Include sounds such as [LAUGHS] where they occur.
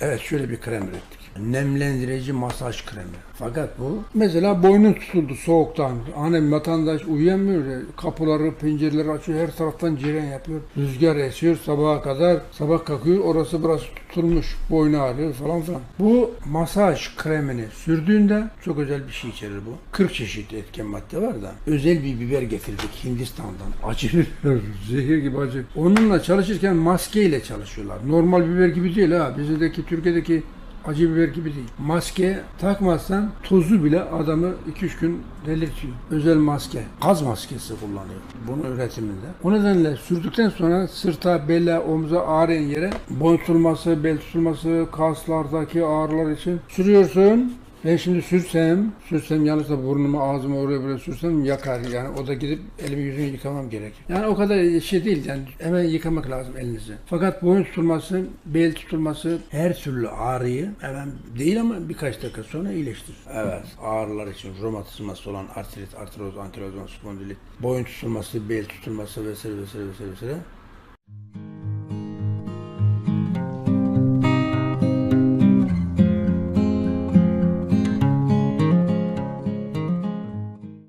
Evet şöyle bir krem ürettik. Nemlendirici masaj kremi. Fakat bu mesela boynun tutuldu soğuktan. Hani vatandaş uyuyamıyor ya. Kapıları, pencereleri açıyor. Her taraftan ciren yapıyor. Rüzgar esiyor sabaha kadar. Sabah kalkıyor orası burası tutulmuş. Boynu ağrıyor falan filan. Bu masaj kremini sürdüğünde çok özel bir şey içerir bu. 40 çeşit etken madde var da. Özel bir biber getirdik Hindistan'dan. Acı biber. [LAUGHS] Zehir gibi acı. Onunla çalışırken maskeyle çalışıyorlar. Normal biber gibi değil ha. Bizdeki Türkiye'deki acı biber gibi değil. Maske takmazsan tozu bile adamı 2-3 gün delirtiyor. Özel maske. Gaz maskesi kullanıyor. Bunun üretiminde. O nedenle sürdükten sonra sırta, bele, omza ağrıyan yere boyun tutulması, bel tutulması, kaslardaki ağrılar için sürüyorsun. Ben şimdi sürsem, sürsem yanlışla burnumu, ağzımı oraya buraya sürsem yakar. Yani o da gidip elimi yüzümü yıkamam gerek. Yani o kadar şey değil yani hemen yıkamak lazım elinizi. Fakat boyun tutulması, bel tutulması her türlü ağrıyı hemen değil ama birkaç dakika sonra iyileştirir. Evet ağrılar için romatizması olan artrit, artroz, ankilozan, spondilit, boyun tutulması, bel tutulması vesaire vesaire vesaire vesaire